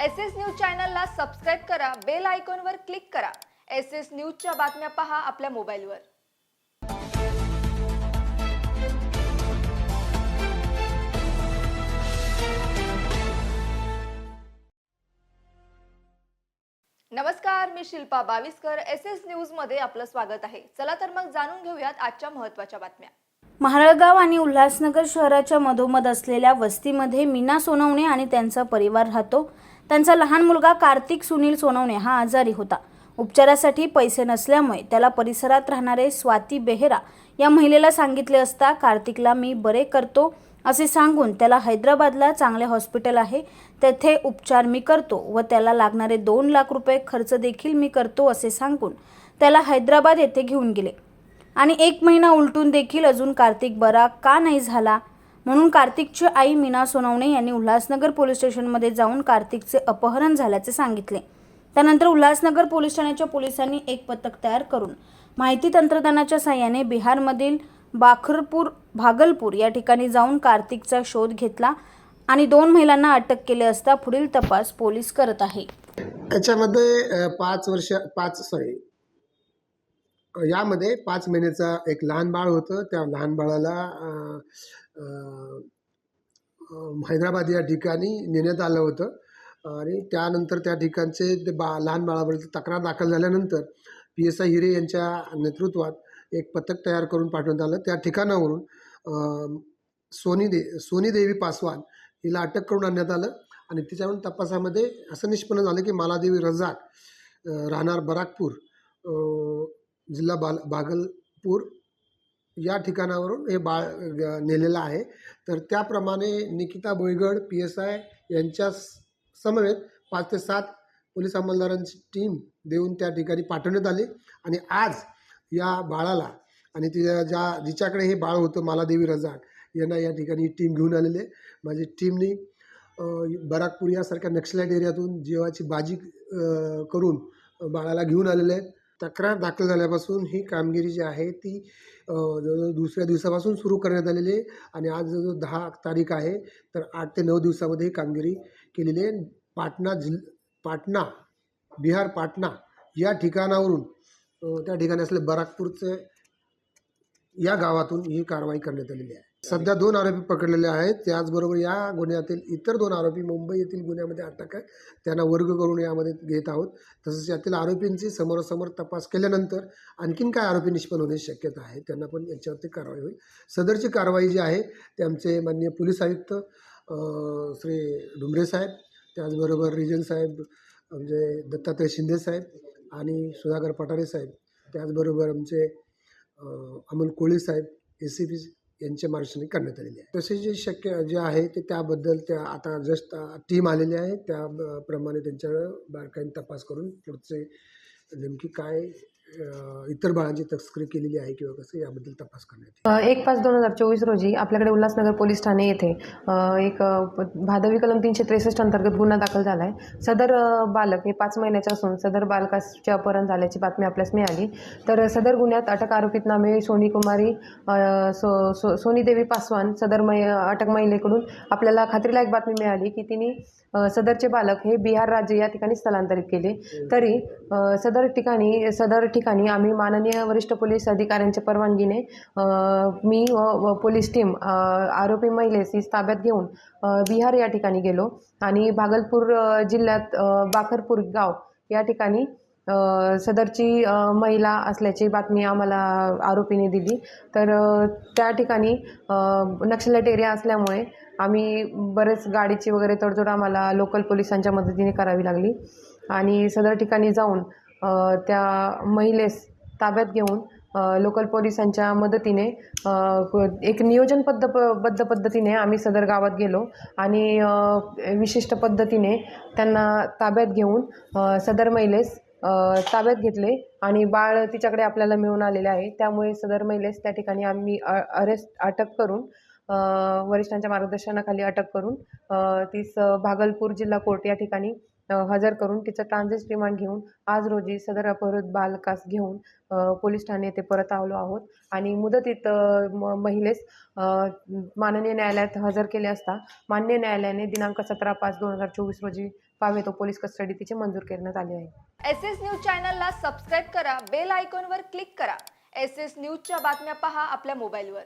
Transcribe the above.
S S news चॅनलला subscribe करा bell आयकॉनवर क्लिक करा. एस एस न्यूजच्या बातम्या पहा आपल्या मोबाईलवर. नमस्कार मी शिल्पा बावीसकर. एस एस न्यूजमध्ये आपलं स्वागत आहे. चला तर मग जाणून घेऊयात आजच्या महत्त्वाच्या बातम्या. महाळगाव आणि उल्हासनगर शहराच्या मधोमध असलेल्या वस्तीमध्ये मीना सोनवणे आणि त्यांचा परिवार राहतो. त्यांचा लहान मुलगा कार्तिक सुनील सोनवणे हा आजारी होता. उपचारासाठी पैसे नसल्यामुळे त्याला परिसरात राहणारे स्वाती बेहेरा या महिलेला सांगितले असता कार्तिकला मी बरे करतो असे सांगून त्याला हैदराबादला चांगले हॉस्पिटल आहे. तेथे उपचार मी करतो व त्याला लागणारे दोन लाख रुपये खर्च देखील मी करतो असे सांगून त्याला हैदराबाद येथे घेऊन गेले. आणि एक महिना उलटून देखील अजून कार्तिक बरा का नाही झाला? म्हणून कार्तिकची आई मीना सोनवणे यांनी उल्हासनगर पोलीस स्टेशनमध्ये जाऊन कार्तिकचे अपहरण झाल्याचे सांगितले. त्यानंतर उल्हासनगर पोलीस ठाण्याच्या पोलिसांनी एक पथक तयार करून माहिती तंत्रज्ञानाच्या साह्याने बिहारमधील बाखरपूर भागलपूर या ठिकाणी जाऊन कार्तिकचा शोध घेतला आणि दोन महिलांना अटक केले असता पुढील तपास पोलीस करत आहे. याच्यामध्ये पाच वर्ष पाच सॉरी यामध्ये पाच महिन्याचा एक लहान बाळ होतं. त्या लहान बाळाला हैदराबाद या ठिकाणी नेण्यात आलं होतं. आणि त्यानंतर त्या ठिकाणचे ते बा लहान बाळावरील तक्रार दाखल झाल्यानंतर पी एस आय हिरे यांच्या नेतृत्वात एक पथक तयार करून पाठवण्यात आलं. त्या ठिकाणावरून सोनी दे सोनी देवी पासवान हिला अटक करून आणण्यात आलं आणि तिच्यावरून तपासामध्ये असं निष्पन्न झालं की मालादेवी रजाक राहणार बराकपूर जिल्हा बाल भागलपूर या ठिकाणावरून हे बाळ नेलेलं आहे. तर त्याप्रमाणे Nikita Boigad P S I यांच्या समवेत पाच ते सात पोलीस अंमलदारांची टीम देऊन त्या ठिकाणी पाठवण्यात आली. आणि आज या बाळाला आणि तिच्या ज्या जिच्याकडे हे बाळ होतं मालादेवी रजाक यांना या ठिकाणी टीम घेऊन आलेली आहे. माझी टीमनी बराकपूर यासारख्या नक्षलाईट एरियातून जीवाची बाजी करून बाळाला घेऊन आलेले आहेत. तक्रार दाखल झाल्यापासून ही कामगिरी जी आहे ती जवळजवळ दुसऱ्या दिवसापासून सुरू करण्यात आलेली आहे आणि आज जवळजवळ दहा तारीख आहे. तर आठ ते नऊ दिवसामध्ये ही कामगिरी केलेली आहे. पाटणा जिल पाटणा बिहार पाटणा या ठिकाणावरून त्या ठिकाणी असले बराकपूरचे या गावातून ही कारवाई करण्यात आलेली आहे. सध्या दोन आरोपी पकडलेले आहेत. त्याचबरोबर या गुन्ह्यातील इतर दोन आरोपी मुंबई येथील गुन्ह्यामध्ये अटक आहे. त्यांना वर्ग करून यामध्ये घेत आहोत. तसंच यातील आरोपींची समोरासमोर तपास केल्यानंतर आणखीन काय आरोपी निष्पन्न होण्याची शक्यता आहे त्यांना पण याच्यावरती कारवाई होईल. सदरची कारवाई जी आहे ते आमचे माननीय पोलीस आयुक्त श्री डुमरे साहेब त्याचबरोबर रिजन साहेब म्हणजे दत्तात्रय शिंदे साहेब आणि सुधाकर पठारे साहेब त्याचबरोबर आमचे अमोल कोळी साहेब ए सी पी यांच्या मार्गदर्शनाने करण्यात आलेले आहे. तसे जे शक्य जे आहे ते त्याबद्दल त्या आता जस्ट टीम आलेली आहे. त्या प्रमाणे त्यांच्या बारकाईने तपास करून पुढचे नेमकी काय इतर बाळांची तस्करी केलेली आहे किंवा कसं याबद्दल तपास करण्यात एक पाच दोन हजार चोवीस रोजी आपल्याकडे उल्हासनगर पोलीस ठाणे येथे एक भादवी कलम तीनशे त्रेसष्ट अंतर्गत गुन्हा दाखल झाला आहे सदर बालक हे पाच महिन्याचे असून सदर बालकाचे अपहरण झाल्याची बातमी आपल्यास मिळाली. तर सदर गुन्ह्यात अटक आरोपीत नामे सोनी कुमारी सो सो सोनी देवी पासवान सदर मै अटक महिलेकडून आपल्याला खात्रीलायक बातमी मिळाली की तिने सदरचे बालक हे बिहार राज्य या ठिकाणी स्थलांतरित केले. तरी सदर ठिकाणी सदर ठिकाणी ठिकाणी आम्ही माननीय वरिष्ठ पोलीस अधिकाऱ्यांच्या परवानगीने मी व पोलीस टीम आरोपी महिलेस ताब्यात घेऊन बिहार या ठिकाणी गेलो आणि भागलपूर जिल्ह्यात बाखरपूर गाव या ठिकाणी सदरची महिला असल्याची बातमी आम्हाला आरोपीने दिली. तर त्या ठिकाणी नक्षलट एरिया असल्यामुळे आम्ही बरेच गाडीची वगैरे तडजोड आम्हाला लोकल पोलिसांच्या मदतीने करावी लागली. आणि सदर ठिकाणी जाऊन त्या महिलेस ताब्यात घेऊन लोकल पोलिसांच्या मदतीने एक नियोजन एक नियोजनबद्ध प- बद्ध पद्धतीने आम्ही सदर गावात गेलो आणि विशिष्ट पद्धतीने त्यांना ताब्यात घेऊन सदर महिलेस ताब्यात घेतले आणि बाळ तिच्याकडे आपल्याला मिळून आलेले आहे. त्यामुळे सदर महिलेस त्या ठिकाणी आम्ही अरेस्ट अटक करून वरिष्ठांच्या मार्गदर्शनाखाली अटक करून तीस भागलपूर जिल्हा कोर्ट या ठिकाणी हजर करून तिचं ट्रान्झिट रिमांड घेऊन आज रोजी सदर अपहृत बालकास घेऊन पोलीस ठाणे येथे परत आलो आहोत. आणि मुदतीत म- महिलेस माननीय न्यायालयात हजर केले असता मान्य न्यायालयाने दिनांक सतरा पाच दोन हजार चोवीस रोजी पावेतो पोलीस कस्टडी तिचे मंजूर करण्यात आले आहे. एस एस न्यूज चॅनलला सबस्क्राईब करा बेल आयकॉनवर क्लिक करा. एस एस न्यूजच्या बातम्या पहा आपल्या मोबाईलवर.